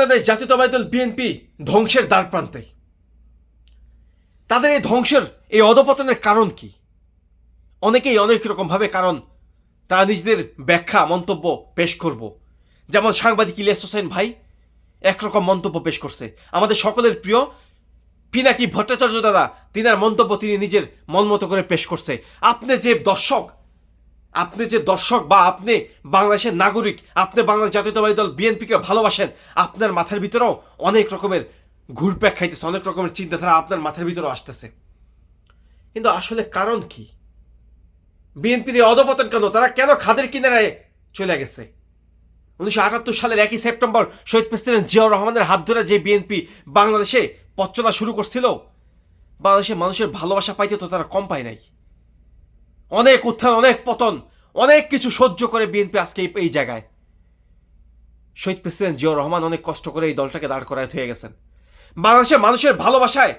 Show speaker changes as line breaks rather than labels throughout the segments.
বাংলাদেশ জাতীয়তাবাদী দল বিএনপি ধ্বংসের দ্বার প্রান্তে তাদের এই ধ্বংসের এই অধপতনের কারণ কি? অনেকেই অনেক রকমভাবে কারণ তারা নিজেদের ব্যাখ্যা, মন্তব্য পেশ করব। যেমন সাংবাদিক ইলিয়াস হোসেন ভাই একরকম মন্তব্য পেশ করছে। আমাদের সকলের প্রিয় পিনাকি ভট্টাচার্য দাদা, তিনার মন্তব্য তিনি নিজের মন করে পেশ করছে। আপনি যে দর্শক আপনি যে দর্শক বা আপনি বাংলাদেশের নাগরিক, আপনি বাংলাদেশ জাতীয়তাবাদী দল, বিএনপিকে ভালোবাসেন, আপনার মাথার ভিতরেও অনেক রকমের ঘুরপ্যাক খাইতেছে, অনেক রকমের চিন্তাধারা আপনার মাথার ভিতরেও আসতেছে। কিন্তু আসলে কারণ কি? বিএনপির এই অধপতন কেন? তারা কেন খাদের কিনারায় চলে গেছে? উনিশশো আটাত্তর সালের একই সেপ্টেম্বর শহীদ প্রেসিডেন্ট জিয়াউর রহমানের হাত ধরে যে বিএনপি বাংলাদেশে পথ চলা শুরু করছিল, বাংলাদেশের মানুষের ভালোবাসা পাইতে তো তারা কম পায় নাই। অনেক উত্থান, অনেক পতন, অনেক কিছু সহ্য করে বিএনপি আজকে এই- জায়গায়। শহীদ প্রেসিডেন্ট জিয়াউর রহমান অনেক কষ্ট করে এই দলটাকে দাঁড় করায় হয়ে গেছেন। বাংলাদেশের মানুষের ভালোবাসায়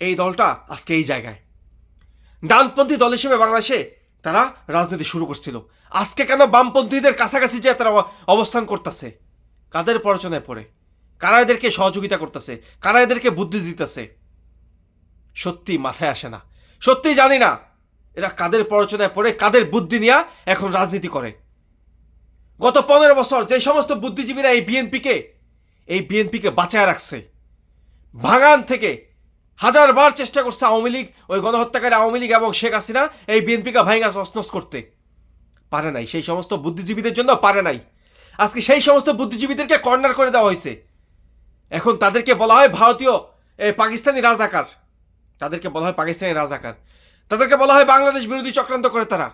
এই দলটা আজকে এই জায়গায়। ডানপন্থী দল হিসেবে বাংলাদেশে তারা রাজনীতি শুরু করছিল। আজকে কেন বামপন্থীদের কাছাকাছি যে তারা অবস্থান করতেছে? কাদের প্ররোচনায় পড়ে? কারা এদেরকে সহযোগিতা করতেছে? কারা এদেরকে বুদ্ধি দিতেছে? সত্যি মাথায় আসে না। সত্যি জানি না এরা কাদের প্ররোচনায় পড়ে, কাদের বুদ্ধি নিয়ে এখন রাজনীতি করে। গত পনেরো বছর যে সমস্ত বুদ্ধিজীবীরা এই বিএনপিকে এই বিএনপিকে বাঁচায় রাখছে, ভাঙান থেকে হাজারবার চেষ্টা করছে আওয়ামী লীগ, ওই গণহত্যাকারী আওয়ামী লীগ এবং শেখ হাসিনা এই বিএনপিকে ভাঙা তসনস করতে। পারে নাই, সেই সমস্ত বুদ্ধিজীবীদের জন্য পারে নাই। আজকে সেই সমস্ত বুদ্ধিজীবীদেরকে কর্নার করে দেওয়া হয়েছে। এখন তাদেরকে বলা হয় ভারতীয় পাকিস্তানি রাজাকার। তাদেরকে বলা হয় পাকিস্তানি রাজাকার। তাদেরকে বলা হয় বাংলাদেশ বিরোধী চক্রান্ত করে তারা।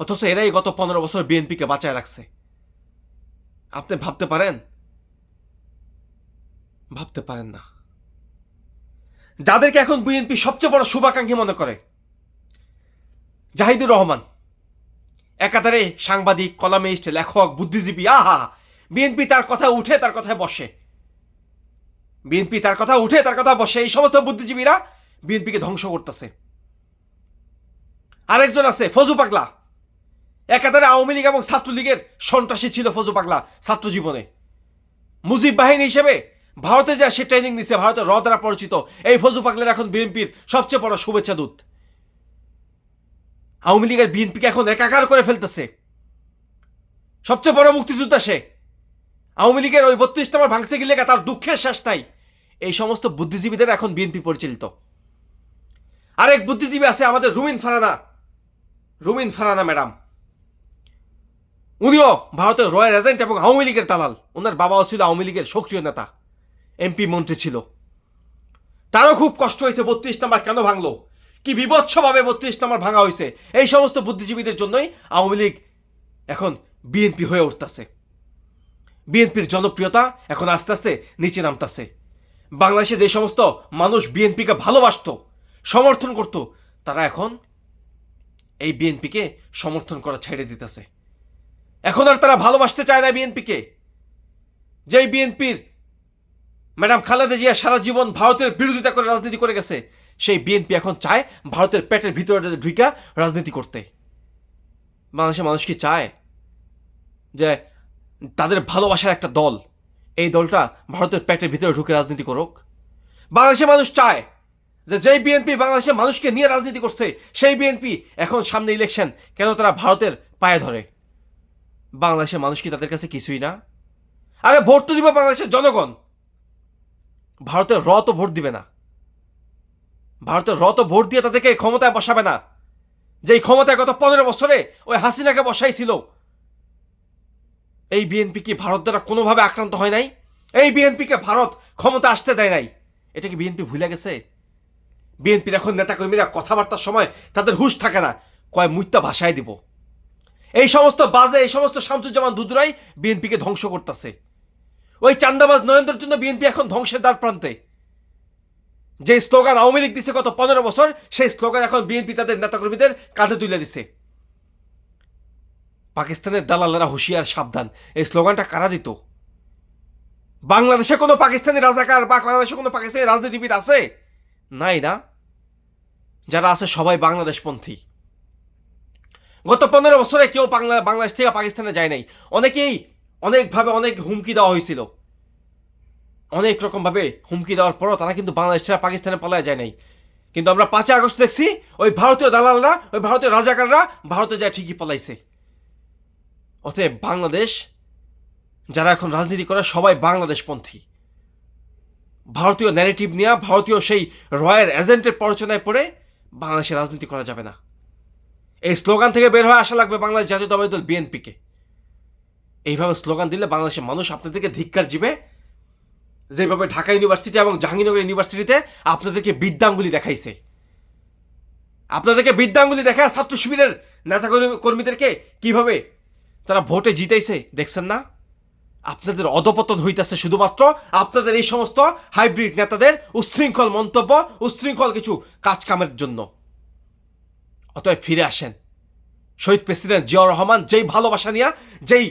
অথচ এরাই গত পনেরো বছর বিএনপিকে বাঁচায় রাখছে। আপনি ভাবতে পারেন? ভাবতে পারেন না। যাদেরকে এখন বিএনপি সবচেয়ে বড় শুভাকাঙ্ক্ষী মনে করে, জাহিদুর রহমান, একাধারে সাংবাদিক, কলামিস্ট, লেখক, বুদ্ধিজীবী, আহা, বিএনপি তার কথা উঠে তার কথায় বসে। বিএনপি তার কথা উঠে তার কথা বসে। এই সমস্ত বুদ্ধিজীবীরা বিএনপিকে ধ্বংস করতেছে। আরেকজন আছে, ফজু পাগলা। একাধারে আওয়ামী লীগ এবং ছাত্রলীগের সন্ত্রাসী ছিল ফজু পাগলা ছাত্র জীবনে। মুজিব বাহিনী হিসেবে ভারতে যা সে ট্রেনিং নিছে, ভারতের র দ্বারা পরিচিত, এই ফজু পাগলার এখন বিএনপির সবচেয়ে বড় শুভেচ্ছা দূত। আওয়ামী লীগের বিএনপিকে এখন একাকার করে ফেলতেছে। সবচেয়ে বড় মুক্তিযোদ্ধা সে। আওয়ামী লীগের ওই বত্রিশ নম্বর ভাঙছে গেলে তার দুঃখের শেষ নাই। এই সমস্ত বুদ্ধিজীবীদের এখন বিএনপি পরিচালিত। আরেক বুদ্ধিজীবী আছে আমাদের রুমিন ফারানা। রুমিন ফারানা, ম্যাডাম। উনিও ভারতের রয়্যাল এজেন্ট এবং আওয়ামী লীগের দালাল। ওনার বাবাও ছিল আওয়ামী লীগের সক্রিয় নেতা, এমপি, মন্ত্রী ছিল। তারও খুব কষ্ট হয়েছে, বত্রিশ নাম্বার কেন ভাঙলো? কি বিভৎসভাবে বত্রিশ নাম্বার ভাঙা হয়েছে? এই সমস্ত বুদ্ধিজীবীদের জন্যই আওয়ামী লীগ এখন বিএনপি হয়ে উঠতেছে। বিএনপির জনপ্রিয়তা এখন আস্তে আস্তে নিচে নামতাছে। বাংলাদেশে যে সমস্ত মানুষ বিএনপিকে ভালোবাসতো সমর্থন করত। তারা এখন এই বিএনপিকে সমর্থন করা ছেড়ে দিতেছে। এখন আর তারা ভালোবাসতে চায় না বিএনপিকে। যেই বিএনপির ম্যাডাম খালেদা জিয়া সারা জীবন ভারতের বিরোধিতা করে রাজনীতি করে গেছে, সেই বিএনপি এখন চায় ভারতের পেটের ভিতরে ঢুইকা রাজনীতি করতে। বাংলাদেশের মানুষ কি চায় যে তাদের ভালোবাসার একটা দল, এই দলটা ভারতের পেটের ভিতরে ঢুকে রাজনীতি করুক? বাংলাদেশের মানুষ চায় যে যেই বিএনপি বাংলাদেশের মানুষকে নিয়ে রাজনীতি করছে, সেই বিএনপি এখন সামনে ইলেকশন কেন তারা ভারতের পায়ে ধরে? বাংলাদেশের মানুষ কি তাদের কাছে কিছুই না? আরে ভোট তো দিবে বাংলাদেশের জনগণ। ভারতের র তো ভোট দিবে না। ভারতের র তো ভোট দিয়ে তাদেরকে ক্ষমতায় বসাবে না। যেই ক্ষমতায় গত পনেরো বছরে ওই হাসিনাকে বসাইছিল। এই বিএনপি কি ভারত দ্বারা কোনোভাবে আক্রান্ত হয় নাই? এই বিএনপিকে ভারত ক্ষমতা আসতে দেয় নাই। এটা কি বিএনপি ভুলে গেছে? বিএনপির এখন নেতাকর্মীরা কথাবার্তার সময় তাদের হুঁশ থাকে না। কয় মুইত্যা ভাষায় দিব। এই সমস্ত বাজে, এই সমস্ত শামসুজ্জামান দুদুরাই বিএনপিকে ধ্বংস করতেছে। ওই চান্দাবাজ নরেন্দ্রের জন্য বিএনপি এখন ধ্বংসের দ্বার প্রান্তে। যে স্লোগান আওয়ামী লীগ দিছে গত পনেরো বছর, সেই স্লোগান এখন বিএনপি তাদের নেতাকর্মীদের কাঁধে তুলে দিছে। পাকিস্তানের দালালেরা হুঁশিয়ার, সাবধান। এই স্লোগানটা কারা দিত? বাংলাদেশে কোনো পাকিস্তানি রাজাকার বা বাংলাদেশে কোনো পাকিস্তানি রাজনীতিবিদ আছে? নাই না যারা আছে সবাই বাংলাদেশপন্থী। গত পনেরো বছরে কেউ বাংলা, বাংলাদেশ থেকে পাকিস্তানে যায় নাই। অনেকেই অনেকভাবে অনেক হুমকি দেওয়া হয়েছিল। অনেক রকমভাবে হুমকি দেওয়ার পরও তারা কিন্তু বাংলাদেশ ছেড়ে পাকিস্তানে পালায় যায় নাই। কিন্তু আমরা পাঁচই আগস্ট দেখছি, ওই ভারতীয় দালালরা, ওই ভারতীয় রাজাকাররা ভারতে যায় ঠিকই পালাইছে। অতএব বাংলাদেশ, যারা এখন রাজনীতি করে, সবাই বাংলাদেশপন্থী। ভারতীয় ন্যারেটিভ নিয়ে ভারতীয় সেই রয়ের এজেন্টের পরচনায় পড়ে বাংলাদেশে রাজনীতি করা যাবে না। এই স্লোগান থেকে বের হয়ে আসা লাগবে বাংলাদেশ জাতীয়তাবাদী দল বিএনপিকে এইভাবে স্লোগান দিলে বাংলাদেশের মানুষ আপনাদেরকে ধিক্কার জিবে যেভাবে ঢাকা ইউনিভার্সিটি এবং জাহাঙ্গীরনগর ইউনিভার্সিটিতে আপনাদেরকে বিদ্যাঙ্গুলি দেখাইছে। আপনাদেরকে বিদ্যাঙ্গুলি দেখায় ছাত্র শিবিরের নেতা কর্মী- কর্মীদেরকে কীভাবে তারা ভোটে জিতাইছে, দেখছেন না? আপনাদের অধপতন হইতেছে শুধুমাত্র আপনাদের এই সমস্ত হাইব্রিড নেতাদের উচ্ছৃঙ্খল মন্তব্য, উচ্ছৃঙ্খল কিছু কাজ কামের জন্য। অতএব ফিরে আসেন। শহীদ প্রেসিডেন্ট জিয়াউর রহমান যেই ভালোবাসা নিয়ে, যেই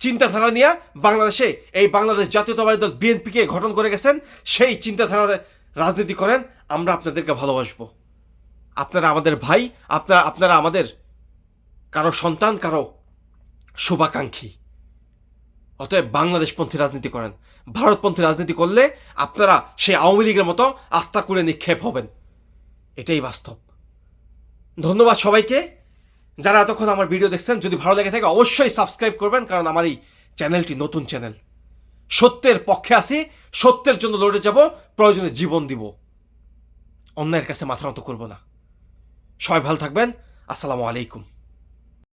চিন্তাধারা নিয়ে বাংলাদেশে এই বাংলাদেশ জাতীয়তাবাদী দল বিএনপিকে গঠন করে গেছেন, সেই চিন্তাধারায় রাজনীতি করেন, আমরা আপনাদেরকে ভালোবাসবো। আপনারা আমাদের ভাই, আপনারা আপনারা আমাদের কারও সন্তান, কারও শুভাকাঙ্ক্ষী। অতএব বাংলাদেশপন্থী রাজনীতি করেন। ভারতপন্থী রাজনীতি করলে আপনারা সেই আওয়ামী লীগের মতো আস্থা করে নিক্ষেপ হবেন। এটাই বাস্তব। ধন্যবাদ সবাইকে। যারা এতক্ষণ আমার ভিডিও দেখছেন, যদি ভালো লেগে থাকে অবশ্যই সাবস্ক্রাইব করবেন, কারণ আমার এই চ্যানেলটি নতুন চ্যানেল। সত্যের পক্ষে আসি সত্যের জন্য লড়ে যাব, প্রয়োজনে জীবন দিব। অন্যায়ের কাছে মাথা নত করব না। সবাই ভালো থাকবেন। আসসালামু আলাইকুম।